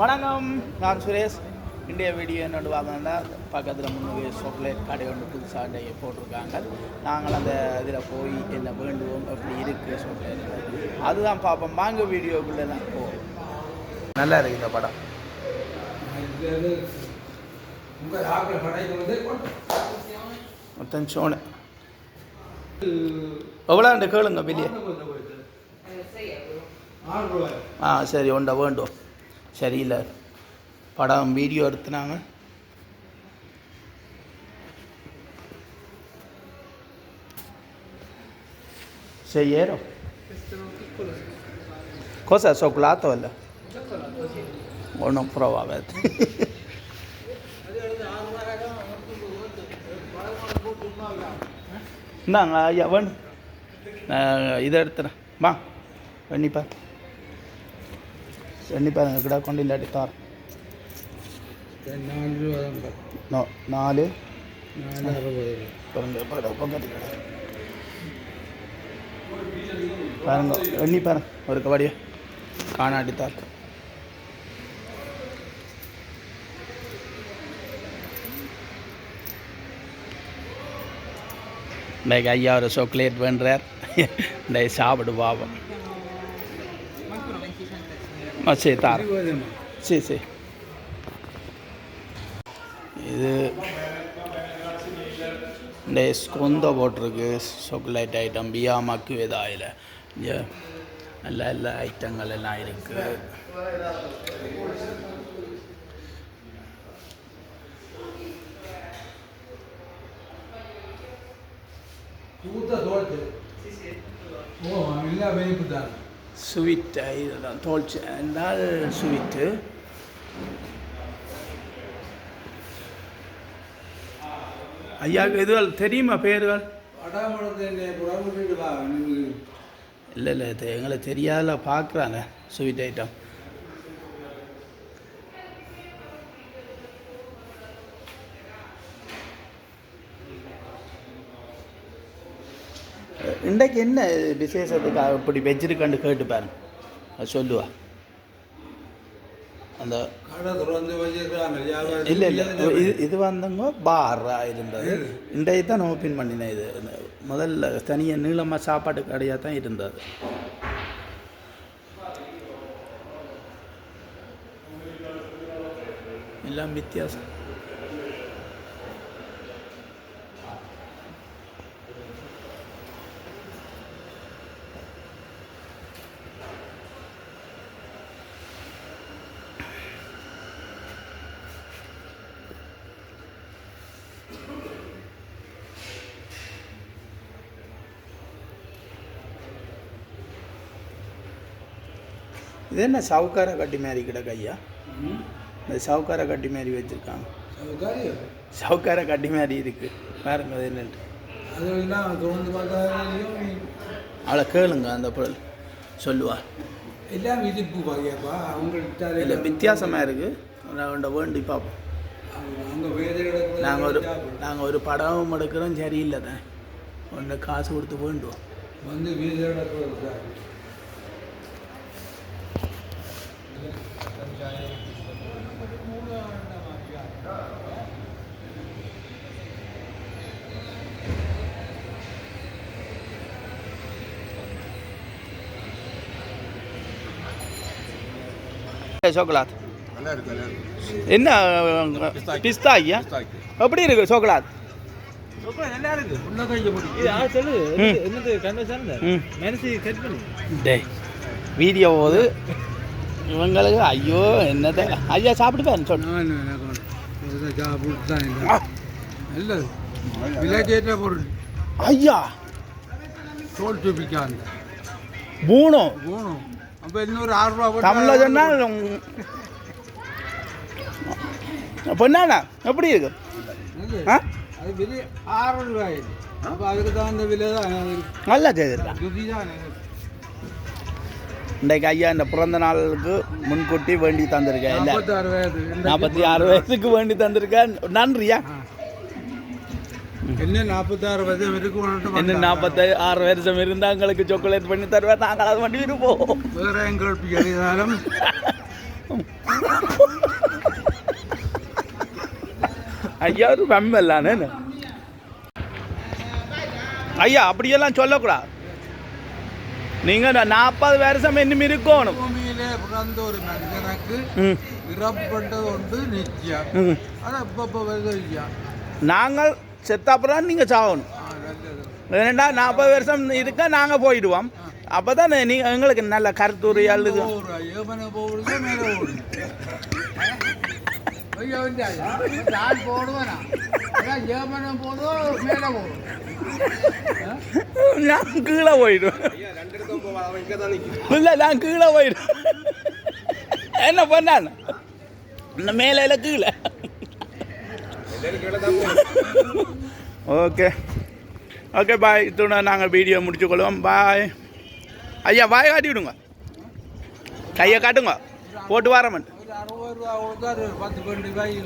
வணக்கம். நான் சுரேஷ். இந்திய வீடியோ என்னோட வாங்கினா பக்கத்தில் முன்னே சாக்லேட் கடை ஒன்று புதுசாக போட்டிருக்காங்க. நாங்கள் அந்த இதில் போய் என்ன வேண்டுவோம் எப்படி இருக்குது சாக்லேட் அதுதான் பார்ப்போம். வாங்க வீடியோக்குள்ளே தான் போவோம். நல்லா இருக்கு இந்த படம். மொத்தம் சோனு. எவ்வளோ கேளுங்க வெளியே ஆ சரி உண்ட வேண்டும் சரியில்லை. படம் வீடியோ எடுத்துனாங்க. சரி கோசா cosa cioccolato இல்லை. ஒன்றும் ப்ரோவாகாது இந்தாங்க ஐயா வேணும் நான் இதை எடுத்துறேன். வா வெண்ணிப்பா எங்கள் கிட்ட கொண்டு இல்லாட்டி தார் நாலு பாருங்க எண்ணி பாருங்க ஒரு கபடியா காணாடி தார் இன்னைக்கு ஐயா ஒரு சாக்லேட் வேண்டுறார் இன்னைக்கு சாப்பிடு பாவம் ஆ சரி தார் சரி சரி. இது இந்த ஸ்கொந்த போட்டிருக்கு சாக்லேட் ஐட்டம் பியாமாக்கு இதாயில் இங்கே நல்ல நல்ல ஐட்டங்கள் எல்லாம் இருக்குது ஸ்வீட் இதெல்லாம் தோல்ச்சி. என்றால் ஸ்வீட்டு ஐயாவுக்கு எதுவும் தெரியுமா பேர்கள் இல்லை இல்லை இது எங்களுக்கு தெரியாத பார்க்குறாங்க ஸ்வீட் ஐட்டம் இன்றைக்கு என்ன விசேஷத்துக்கு இப்படி வச்சிருக்கான்னு கேட்டு பாருங்க. அது சொல்லுவா. அந்த இல்லை இல்லை. இது இது வந்தவங்க பாராக இருந்தது. இன்றைக்கு தான் ஓப்பன் பண்ணினேன் இது. முதல்ல தனியாக நீளமாக சாப்பாட்டு கடையாக தான் இருந்தது. எல்லாம் வித்தியாசம். இது என்ன சவுக்கார கட்டி மாதிரி கிடக்கு ஐயா? இந்த சவுக்கார கட்டி மாதிரி வச்சுருக்காங்க. சவுக்கார கட்டி மாதிரி இருக்கு. பாருங்க அது என்னன்ட்டு. அவளை கேளுங்க அந்த பொருள். சொல்லுவா. எல்லாம் இனிப்பு வகையப்பா அவங்கள்ட்ட இல்லை வித்தியாசமாக இருக்குது நான் வேண்டி பார்ப்போம். நாங்கள் ஒரு நாங்கள் ஒரு படம் எடுக்கிறோம் சரியில்லை தான். ஒன்று காசு கொடுத்து வேண்டுவோம். வந்து வீதியோட சோக்கலாத். என்ன பிஸ்தா ஐயா எப்படி இருக்கு சோக்கலாத்? வீடியோ போது. இவங்களுக்கு ஐயோ என்னத? ஐயா சாப்பிட்டு பாருங்க சொல்லு. பொருள். ஐயா. தோல் துப்பிக்காங்க. மூணு போகணும் அப்போ இன்னொரு ஆறு ரூபா தமிழில் சொன்னால் பொண்ணாண்ணா எப்படி இருக்கு. ஆ? அது விலை ஆறு ரூபாய் அப்போ அதுக்கு தகுந்த விலை தான் நல்லா செய்திருக்கா துதி தான் இன்றைக்கு ஐயா இந்த பிறந்த நாளுக்கு முன்கூட்டி வேண்டி தந்திருக்கேன். இல்லை. நாற்பத்தி ஆறு வயசுக்கு வேண்டி தந்திருக்கேன். நன்றியா என்ன நாற்பத்தாறு வயது இருக்கு இன்னும் நாற்பத்தி ஆறு வருஷம் இருந்தால் எங்களுக்கு சாக்லேட் பண்ணி தருவேன். நாங்கள் அதை வண்டி இருப்போம் வேற எங்கள் எழுதினாலும் ஐயா ஒரு வெம்பல்லானே ஐயா அப்படியெல்லாம் சொல்லக்கூடாது. நீங்கள் நாற்பது வருஷம் இன்னும் இருக்கணும் பூமியிலே பிறந்த ஒரு மனிதனுக்கு இறப்பட்டது ஒன்று நிச்சயம் ஆனால் இப்போ இப்போ வருது நாங்கள் செத்தப்புறம் நீங்கள் சாகணும் ஏன்னா நாற்பது வருஷம் இருக்க நாங்கள் போயிடுவோம் அப்போ தான் நீங்கள் எங்களுக்கு நல்ல வந்து நான் போடுவேனா போடுவோம் மேலே போடும் நான் கீழே போயிடுவேன் ഇല്ല ഞാൻ போவா அவன் இங்கே தான் நிற்கிறான் இல்லை நான் கீழே போயிடுவேன் என்ன பண்ணான் இந்த மேலே கீழே ஓகே ஓகே பாய் இத்தோட நாங்கள் வீடியோ முடிச்சுக்கொள்வோம் பாய் ஐயா பாய் காட்டி விடுங்க கையை காட்டுங்க போட்டு வரமன் அறுபது ரூபா பத்து பன்னெண்டு ரூபாய்